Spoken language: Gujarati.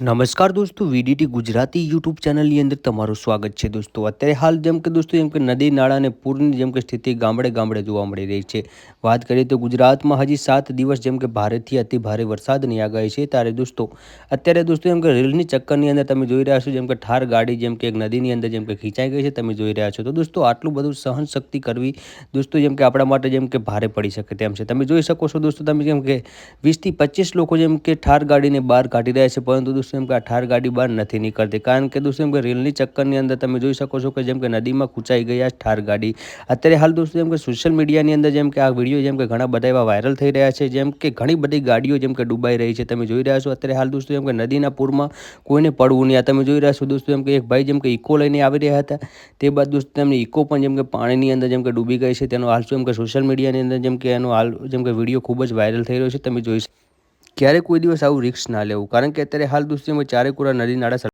નમસ્કાર દોસ્તો વીડીટી ગુજરાતી યુટ્યુબ ચેનલની અંદર તમારું સ્વાગત છે દોસ્તો અત્યારે હાલ જેમ કે દોસ્તો જેમ કે નદી નાળા અને પૂરની જેમ કે સ્થિતિ ગામડે ગામડે જોવા મળી રહી છે વાત કરીએ તો ગુજરાતમાં હજી સાત દિવસ જેમ કે ભારેથી અતિ ભારે વરસાદની આગાહી છે ત્યારે દોસ્તો અત્યારે દોસ્તો જેમ કે રેલની ચક્કરની અંદર તમે જોઈ રહ્યા છો જેમ કે ઠાર ગાડી જેમ કે એક નદીની અંદર જેમ કે ખીંચાઈ ગઈ છે તમે જોઈ રહ્યા છો તો દોસ્તો આટલું બધું સહન શક્તિ કરવી દોસ્તો જેમ કે આપણા માટે જેમ કે ભારે પડી શકે તેમ છે તમે જોઈ શકો છો દોસ્તો તમે જેમ કે વીસથી પચીસ લોકો જેમ કે ઠાર ગાડીને બહાર કાઢી રહ્યા છે પરંતુ કે આ ઠાર ગાડી બહાર નથી નીકળતી કારણ કે એમ કે રેલની ચક્કરની અંદર તમે જોઈ શકો છો કે જેમ કે નદીમાં ખૂંચાઈ ગયા ઠાર ગાડી અત્યારે હાલ દોસ્તો જેમ કે સોશિયલ મીડિયાની અંદર જેમ કે આ વીડિયો જેમ કે ઘણા બધા એવા વાયરલ થઈ રહ્યા છે જેમ કે ઘણી બધી ગાડીઓ જેમ કે ડૂબાઈ રહી છે તમે જોઈ રહ્યા છો અત્યારે હાલ દોસ્તો જેમ કે નદીના પૂરમાં કોઈને પડવું નહીં આ તમે જોઈ રહ્યા છો દોસ્તો જેમ કે એક ભાઈ જેમ કે ઇકો લઈને આવી રહ્યા હતા તે બાદ દોસ્તો તેમની ઇકો પણ જેમ કે પાણીની અંદર જેમ કે ડૂબી ગઈ છે તેનો હાલ એમ કે સોશિયલ મીડિયાની અંદર જેમ કે એનો હાલ જેમ કે વીડિયો ખૂબ જ વાયરલ થઈ રહ્યો છે તમે જોઈ શકો ક્યારે કોઈ દિવસ આવું રિક્સ ના લેવું? કારણ કે અત્યારે હાલ દુષ્યમાં ચારે કોરા નદી નાળા